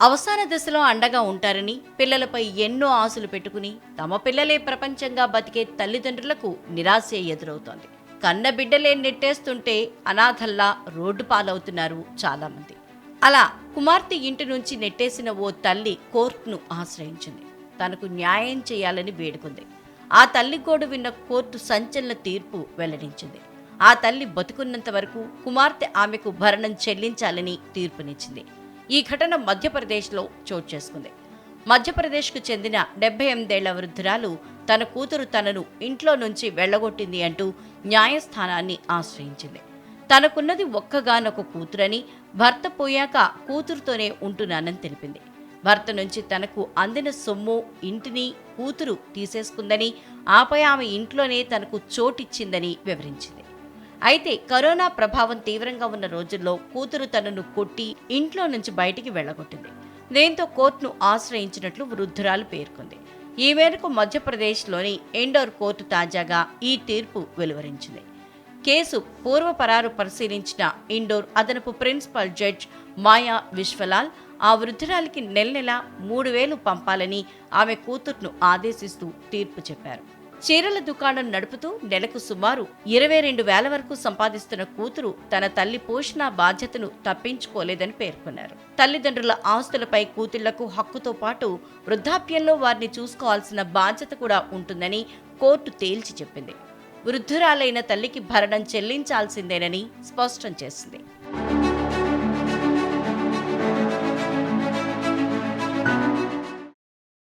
అవసాన దశలో అండగా ఉంటారని పిల్లలపై ఎన్నో ఆశలు పెట్టుకుని తమ పిల్లలే ప్రపంచంగా బతికే తల్లిదండ్రులకు నిరాశ ఎదురవుతోంది. కన్న బిడ్డలే నెట్టేస్తుంటే అనాథల్లా రోడ్డు పాలవుతున్నారు చాలామంది. అలా కుమార్తె ఇంటి నుంచి నెట్టేసిన ఓ తల్లి కోర్టును ఆశ్రయించింది. తనకు న్యాయం చేయాలని వేడుకుంది. ఆ తల్లి గోడు విన్న కోర్టు సంచలన తీర్పు వెల్లడించింది. ఆ తల్లి బతుకున్నంత వరకు కుమార్తె ఆమెకు భరణం చెల్లించాలని తీర్పునిచ్చింది. ఈ ఘటన మధ్యప్రదేశ్లో చోటు చేసుకుంది. మధ్యప్రదేశ్కు చెందిన డెబ్బై ఎనిమిదేళ్ళ వృద్ధురాలు తన కూతురు తనను ఇంట్లో నుంచి వెళ్ళగొట్టింది అంటూ న్యాయస్థానాన్ని ఆశ్రయించింది. తనకున్నది ఒక్కగానొక కూతురని భర్త పోయాక కూతురుతోనే ఉంటున్నానని తెలిపింది. భర్త నుంచి తనకు అందిన సొమ్ము ఇంటిని కూతురు తీసేసుకుందని ఆపై ఆమె ఇంట్లోనే తనకు చోటిచ్చిందని వివరించింది. అయితే కరోనా ప్రభావం తీవ్రంగా ఉన్న రోజుల్లో కూతురు తనను కొట్టి ఇంట్లో నుంచి బయటికి వెళ్ళగొట్టింది. దీంతో కోర్టును ఆశ్రయించినట్లు వృద్ధురాలు పేర్కొంది. ఈ మేరకు మధ్యప్రదేశ్లోని ఇండోర్ కోర్టు తాజాగా ఈ తీర్పు వెలువరించింది. కేసు పూర్వపరారు పరిశీలించిన ఇండోర్ అదనపు ప్రిన్సిపల్ జడ్జ్ మాయా విశ్వలాల్ ఆ వృద్ధురాలికి నెల నెల మూడు వేలు పంపాలని ఆమె కూతుర్ను ఆదేశిస్తూ తీర్పు చెప్పారు. చీరల దుకాణం నడుపుతూ నెలకు సుమారు ఇరవై రెండు వేల వరకు సంపాదిస్తున్న కూతురు తన తల్లి పోషణ బాధ్యతను తప్పించుకోలేదని పేర్కొన్నారు. తల్లిదండ్రుల ఆస్తులపై కూతుళ్ళకు హక్కుతో పాటు వృద్ధాప్యంలో వారిని చూసుకోవాల్సిన బాధ్యత కూడా ఉంటుందని కోర్టు తేల్చి చెప్పింది. వృద్ధురాలైన తల్లికి భరణం చెల్లించాల్సిందేనని స్పష్టం చేసింది.